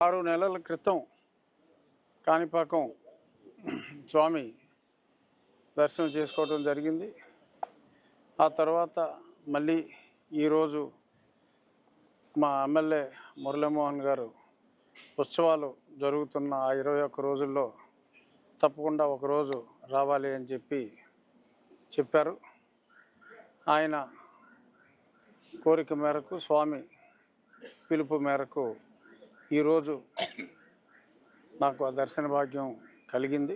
ఆరు నెలల క్రితం కాణిపాకం స్వామి దర్శనం చేసుకోవడం జరిగింది. ఆ తర్వాత మళ్ళీ ఈరోజు మా ఎమ్మెల్యే మురళీమోహన్ గారు ఉత్సవాలు జరుగుతున్న ఆ ఇరవై ఒక్క రోజుల్లో తప్పకుండా ఒకరోజు రావాలి అని చెప్పి చెప్పారు. ఆయన కోరిక మేరకు స్వామి పిలుపు మేరకు ఈరోజు నాకు ఆ దర్శన భాగ్యం కలిగింది.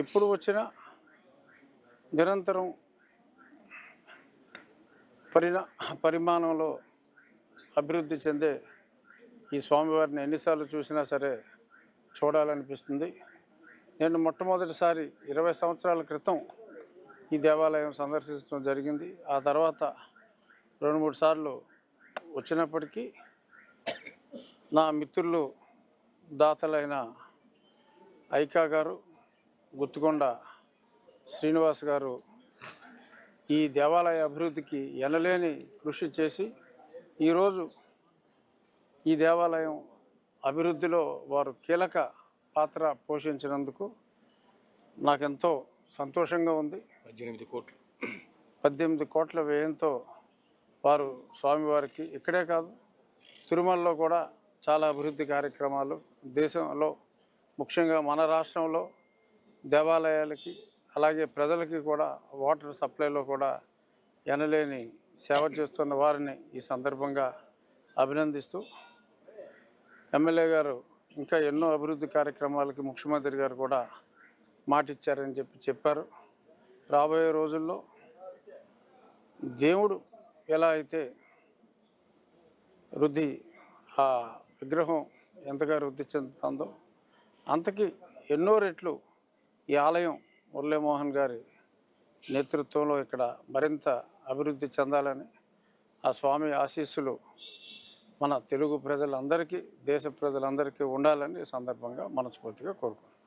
ఎప్పుడు వచ్చినా నిరంతరం పరిణా పరిమాణంలో అభివృద్ధి చెందే ఈ స్వామివారిని ఎన్నిసార్లు చూసినా సరే చూడాలనిపిస్తుంది. నేను మొట్టమొదటిసారి ఇరవై సంవత్సరాల క్రితం ఈ దేవాలయం సందర్శించడం జరిగింది. ఆ తర్వాత రెండు మూడు సార్లు వచ్చినప్పటికీ నా మిత్రులు దాతలైన ఐకా గారు గుత్తుకొండ శ్రీనివాస్ గారు ఈ దేవాలయ అభివృద్ధికి ఎనలేని కృషి చేసి ఈరోజు ఈ దేవాలయం అభివృద్ధిలో వారు కీలక పాత్ర పోషించినందుకు నాకెంతో సంతోషంగా ఉంది. పద్దెనిమిది కోట్లు. పద్దెనిమిది కోట్ల వ్యయంతో వారు స్వామివారికి ఇక్కడే కాదు తిరుమలలో కూడా చాలా అభివృద్ధి కార్యక్రమాలు. దేశంలో ముఖ్యంగా మన రాష్ట్రంలో దేవాలయాలకి అలాగే ప్రజలకి కూడా వాటర్ సప్లైలో కూడా ఎనలేని సేవ చేస్తున్న వారిని ఈ సందర్భంగా అభినందిస్తూ ఎమ్మెల్యే గారు ఇంకా ఎన్నో అభివృద్ధి కార్యక్రమాలకి ముఖ్యమంత్రి గారు కూడా మాటిచ్చారని చెప్పి చెప్పారు. రాబోయే రోజుల్లో దేవుడు ఎలా అయితే వృద్ధి ఆ విగ్రహం ఎంతగా వృద్ధి చెందుతుందో అంతకి ఎన్నో రెట్లు ఈ ఆలయం మురళీమోహన్ గారి నేతృత్వంలో ఇక్కడ మరింత అభివృద్ధి చెందాలని ఆ స్వామి ఆశీస్సులు మన తెలుగు ప్రజలందరికీ దేశ ప్రజలందరికీ ఉండాలని సందర్భంగా మనస్ఫూర్తిగా కోరుకుంటున్నాను.